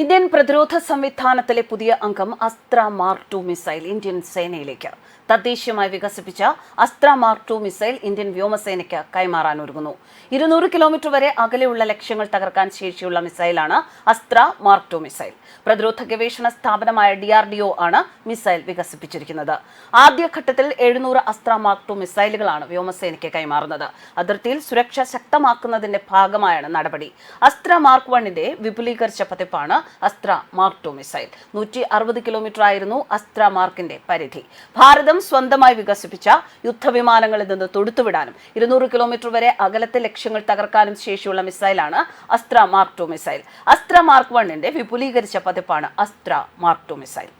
Indian പ്രതിരോധ സംവിധാനത്തിലെ പുതിയ അംഗം Astra mark two missile Indian സേനയിലേക്ക്. തദ്ദേശീയമായി വികസിപ്പിച്ച Astra mark two missile Indian വ്യോമസേനയ്ക്ക് കൈമാറാൻ ഒരുങ്ങുന്നു. ഇരുന്നൂറ് കിലോമീറ്റർ വരെ അകലെയുള്ള ലക്ഷ്യങ്ങൾ തകർക്കാൻ ശേഷിയുള്ള മിസൈലാണ് അസ്ത്ര മാർക്ക് ടു മിസൈൽ. പ്രതിരോധ ഗവേഷണ സ്ഥാപനമായ ഡിആർഡിഒ ആണ് മിസൈൽ വികസിപ്പിച്ചിരിക്കുന്നത്. ആദ്യഘട്ടത്തിൽ എഴുന്നൂറ് അസ്ത്ര മാർക്ക് ടു മിസൈലുകളാണ് വ്യോമസേനയ്ക്ക് കൈമാറുന്നത്. അതിർത്തിയിൽ സുരക്ഷ ശക്തമാക്കുന്നതിന്റെ ഭാഗമായാണ് നടപടി. അസ്ത്ര മാർക്ക് വണ്ണിന്റെ വിപുലീകരിച്ച പതിപ്പാണ് അസ്ത്ര മാർക്ക് ടു മിസൈൽ. നൂറ്റി അറുപത് കിലോമീറ്റർ ആയിരുന്നു അസ്ത്ര മാർക്കിന്റെ പരിധി. ഭാരതം സ്വന്തമായി വികസിപ്പിച്ച യുദ്ധവിമാനങ്ങളിൽ നിന്ന് തൊടുത്തുവിടാനും ഇരുന്നൂറ് കിലോമീറ്റർ വരെ അകലത്തെ ലക്ഷ്യങ്ങൾ തകർക്കാനും ശേഷിയുള്ള മിസൈലാണ് Astra Mark two missile. Astra Mark വണ്ണിന്റെ വിപുലീകരിച്ച പതിപ്പാണ് അസ്ത്ര മാർക്ക് ടു മിസൈൽ.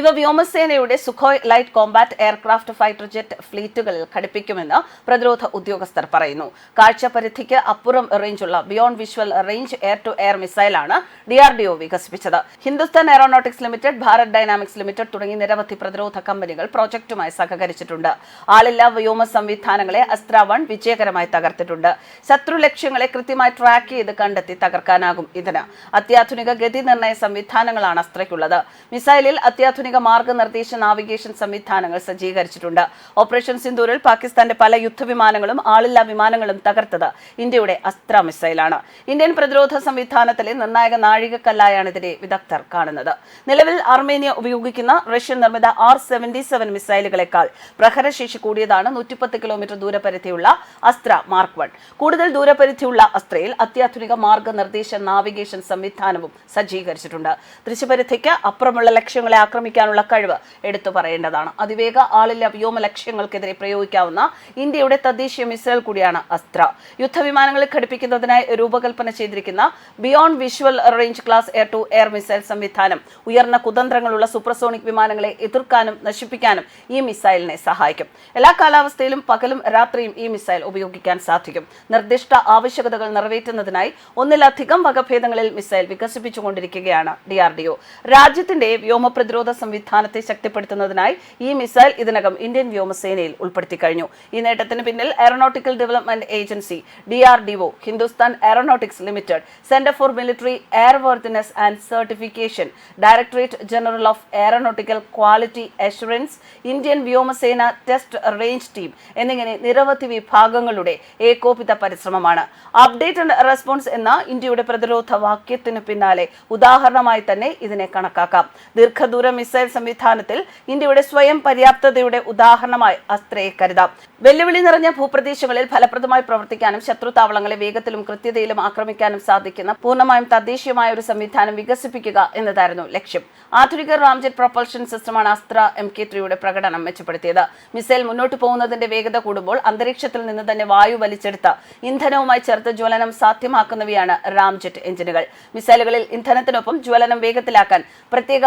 ഇവ വ്യോമസേനയുടെ Sukhoi light combat aircraft fighter jet ഫ്ലീറ്റുകളിൽ ഘടിപ്പിക്കുമെന്ന് പ്രതിരോധ ഉദ്യോഗസ്ഥർ പറയുന്നു. കാഴ്ചപരിധിക്ക് അപ്പുറം റേഞ്ചുള്ള beyond visual range air to air മിസൈലാണ് DRDO ആർ വികസിപ്പിച്ചത്. Hindustan Aeronautics Limited Bharat Dynamics Limited തുടങ്ങി നിരവധി പ്രതിരോധ കമ്പനികൾ പ്രോജക്റ്റുമായി സഹകരിച്ചിട്ടുണ്ട്. ആളില്ലാ വ്യോമ സംവിധാനങ്ങളെ അസ്ത്ര വൺ വിജയകരമായി തകർത്തിട്ടുണ്ട്. ശത്രു ലക്ഷ്യങ്ങളെ കൃത്യമായി ട്രാക്ക് ചെയ്ത് കണ്ടെത്തി തകർക്കാനാകും ഇതിന്. അത്യാധുനിക ഗതി നിർണയ സംവിധാനങ്ങളാണ് അസ്ത്രയ്ക്കുള്ളത് മിസൈലിൽ അത്യാധുനിക മാർഗനിർദ്ദേശ നാവിഗേഷൻ സംവിധാനങ്ങൾ സജ്ജീകരിച്ചിട്ടുണ്ട്. ഓപ്പറേഷൻ സിന്ദൂരിൽ പാകിസ്ഥാന്റെ പല യുദ്ധവിമാനങ്ങളും ആളില്ലാ വിമാനങ്ങളും തകർത്തത് ഇന്ത്യയുടെ അസ്ത്ര മിസൈലാണ് ഇന്ത്യൻ പ്രതിരോധ സംവിധാനത്തിലെ നിർണായക നാഴികക്കല്ലായാണ് ഇതിനെ വിദഗ്ധർ കാണുന്നത്. നിലവിൽ അർമേനിയ ഉപയോഗിക്കുന്ന റഷ്യൻ നിർമ്മിത ആർ സെവന്റി സെവൻ മിസൈലുകളെക്കാൾ പ്രഹരശേഷി കൂടിയതാണ് നൂറ്റിപ്പത്ത് കിലോമീറ്റർ ദൂരപരിധിയുള്ള അസ്ത്ര മാർക്ക് വൺ. കൂടുതൽ ദൂരപരിധിയുള്ള അസ്ത്രയിൽ അത്യാധുനിക മാർഗനിർദ്ദേശ നാവിഗേഷൻ സംവിധാനവും സജ്ജീകരിച്ചിട്ടുണ്ട്. ദൃശ്യപരിധിക്ക് അപ്പുറമുള്ള ലക്ഷ്യങ്ങളെ ആക്രമിക്കാനുള്ള കഴിവ് എടുത്തു പറയേണ്ടതാണ്. അതിവേഗ ആളില്ല വ്യോമ ലക്ഷ്യങ്ങൾക്കെതിരെ പ്രയോഗിക്കാവുന്ന ഇന്ത്യയുടെ തദ്ദേശീയ മിസൈൽ കൂടിയാണ് അസ്ത്ര. യുദ്ധവിമാനങ്ങളിൽ ഘടിപ്പിക്കുന്നതിനായി രൂപകൽപ്പന ചെയ്തിരിക്കുന്ന beyond visual range class air to air missile സംവിധാനം ഉയർന്ന കുതന്ത്രങ്ങളുള്ള സൂപ്പർസോണിക് വിമാനങ്ങളെ എതിർക്കാനും നശിപ്പിക്കാനും ഈ മിസൈലിനെ സഹായിക്കും. എല്ലാ കാലാവസ്ഥയിലും പകലും രാത്രിയും ഈ മിസൈൽ ഉപയോഗിക്കാൻ സാധിക്കും. നിർദ്ദിഷ്ട ആവശ്യകതകൾ നിറവേറ്റുന്നതിനായി ഒന്നിലധികം വകഭേദങ്ങളിൽ മിസൈൽ വികസിപ്പിച്ചുകൊണ്ടിരിക്കുകയാണ് ഡി ആർ ഡി ഒ. രാജ്യത്തിന്റെ വ്യോമ പ്രതിരോധ സംവിധാനത്തെ ശക്തിപ്പെടുത്തുന്നതിനായി ഈ മിസൈൽ ഇതിനകം ഇന്ത്യൻ വ്യോമസേനയിൽ ഉൾപ്പെടുത്തി കഴിഞ്ഞു ഈ നേട്ടത്തിന് പിന്നിൽ Aeronautical Development Agency D R D O Hindustan Aeronautics Limited Centre for Military Airworthiness and Certification Directorate General of Aeronautical Quality Assurance Indian വ്യോമസേന ടെസ്റ്റ് റേഞ്ച് ടീം എന്നിങ്ങനെ നിരവധി വിഭാഗങ്ങളുടെ ഏകോപിത പരിശ്രമമാണ്. അപ്ഡേറ്റ് ആൻഡ് റെസ്പോൺസ് എന്ന ഇന്ത്യയുടെ പ്രതിരോധ വാക്യത്തിന് പിന്നാലെ ഉദാഹരണമായി തന്നെ ഇതിനെ കണക്കാക്കാം. ദീർഘദൂര മിസൈൽ സംവിധാനത്തിൽ ഇന്ത്യയുടെ സ്വയം പര്യാപ്തതയുടെ ഉദാഹരണമായി അസ്ത്രയെ കരുതാം. വെല്ലുവിളി നിറഞ്ഞ ഭൂപ്രദേശങ്ങളിൽ ഫലപ്രദമായി പ്രവർത്തിക്കാനും ശത്രു താവളങ്ങളെ വേഗത്തിലും കൃത്യതയിലും ആക്രമിക്കാനും സാധിക്കുന്ന പൂർണമായും തദ്ദേശീയമായ ഒരു സംവിധാനം വികസിപ്പിക്കുക എന്നതായിരുന്നു ലക്ഷ്യം. ആധുനിക റാംജെറ്റ് പ്രൊപ്പൽഷൻ സിസ്റ്റമാണ് അസ്ത്ര എം കെ ത്രീയുടെ പ്രകടനം മെച്ചപ്പെടുത്തിയത്. മിസൈൽ മുന്നോട്ട് പോകുന്നതിന്റെ വേഗത കൂടുമ്പോൾ അന്തരീക്ഷത്തിൽ നിന്ന് തന്നെ വായു വലിച്ചെടുത്ത് ഇന്ധനവുമായി ചേർത്ത് ജ്വലനം സാധ്യമാക്കുന്നവയാണ് റാംജെറ്റ് എഞ്ചിനുകൾ. മിസൈലുകളിൽ ഇന്ധനത്തിനൊപ്പം ജ്വലനം വേഗത്തിലാക്കാൻ പ്രത്യേക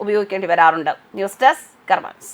ഉപയോഗിക്കേണ്ടി വരാറുണ്ട്. News desk കർമാൻസ്.